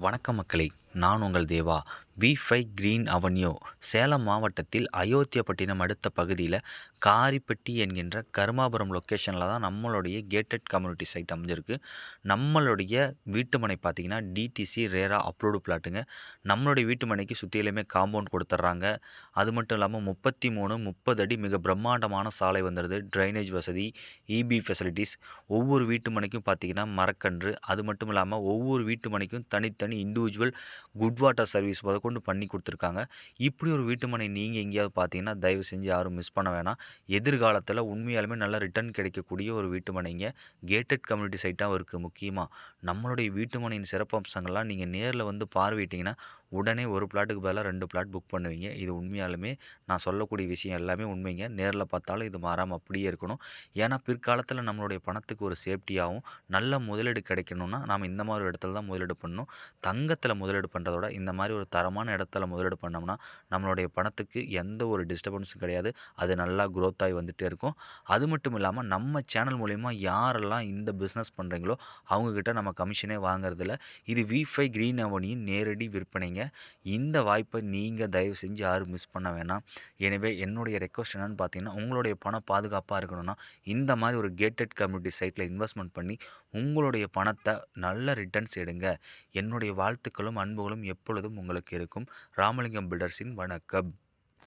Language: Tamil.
வணக்கம் மக்களே நான் உங்கள் Deva. V five Green Avenue Salem மாவட்டத்தில் அயோத்தியாப்பட்டினம் அடுத்த பகுதியில் காரிப்பட்டி என்கின்ற கருமாபுரம் லொக்கேஷனில் தான் நம்மளுடைய கேட்டட் கம்யூனிட்டி சைட் அமைஞ்சிருக்கு. நம்மளுடைய வீட்டுமனை பார்த்திங்கன்னா டிடிசி ரேரா அப்லோடு பிளாட்டுங்க நம்மளுடைய வீட்டுமனைக்கு சுற்றிலுமே காம்பவுண்ட் கொடுத்துட்றாங்க. அது மட்டும் இல்லாமல் முப்பத்தி மூணு முப்பது அடி மிக பிரம்மாண்டமான சாலை வந்துடுது ட்ரைனேஜ் வசதி இபி ஃபெசிலிட்டிஸ் ஒவ்வொரு வீட்டுமனைக்கும் பார்த்திங்கன்னா மரக்கன்று. அது மட்டும் இல்லாமல் ஒவ்வொரு வீட்டுமனைக்கும் தனித்தனி இண்டிவிஜுவல் குட் வாட்டர் சர்வீஸ் கொண்டு பண்ணி கொடுத்துருக்காங்க. இப்படி ஒரு வீட்டுமனை நீங்கள் எங்கேயாவது பார்த்தீங்கன்னா தயவு செஞ்சு யாரும் மிஸ் பண்ண வேணாம். எதிர்காலத்தில் உண்மையாலுமே நல்ல ரிட்டர்ன் கிடைக்கக்கூடிய ஒரு வீட்டுமனைங்க கேட்டட் கம்யூனிட்டி சைட்டாகவும் இருக்குது முக்கியமாக நம்மளுடைய வீட்டுமனையின் சிறப்பம்சங்கள்லாம் நீங்கள் நேரில் வந்து பார்வையிட்டிங்கன்னா உடனே ஒரு பிளாட்டுக்கு பதிலாக ரெண்டு பிளாட் புக் பண்ணுவீங்க. இது உண்மையாலுமே நான் சொல்லக்கூடிய விஷயம் எல்லாமே உண்மைங்க. நேரில் பார்த்தாலும் இது மாறாமல் அப்படியே இருக்கணும். ஏன்னா பிற்காலத்தில் நம்மளுடைய பணத்துக்கு ஒரு சேஃப்டியாகவும் நல்ல முதலீடு கிடைக்கணும்னா நாம் இந்த மாதிரி ஒரு இடத்துல தான் முதலீடு பண்ணணும். தங்கத்தில் முதலீடு பண்ணுறதோட இந்த மாதிரி ஒரு தரமான இடத்துல முதலீடு பண்ணோம்னா நம்மளுடைய பணத்துக்கு எந்த ஒரு டிஸ்டர்பன்ஸும் கிடையாது. அது நல்லா க்ரோத் ஆகி வந்துகிட்டே இருக்கும். அது மட்டும் இல்லாமல் நம்ம சேனல் மூலிமா யாரெல்லாம் இந்த பிஸ்னஸ் பண்ணுறீங்களோ அவங்கக்கிட்ட நம்ம கமிஷனே வாங்குறதில்ல. இது வி ஃபை க்ரீன் அவனியின் நேரடி விற்பனைங்க. இந்த வாய்ப்பை நீங்கள் தயவு செஞ்சு யாரும் மிஸ் பண்ண வேணாம். எனவே என்னுடைய ரெக்வஸ்ட் என்னென்னு பார்த்தீங்கன்னா உங்களுடைய பணம் பாதுகாப்பாக இருக்கணும்னா இந்த மாதிரி ஒரு கேட்டட் கம்யூனிட்டி சைட்டில் இன்வெஸ்ட்மெண்ட் பண்ணி உங்களுடைய பணத்தை நல்ல ரிட்டர்ன்ஸ் எடுங்க. என்னுடைய வாழ்த்துக்களும் அன்புகளும் எப்பொழுதும் உங்களுக்கு இருக்கும். ராமலிங்கம் பில்டர்ஸின் வணக்கம்.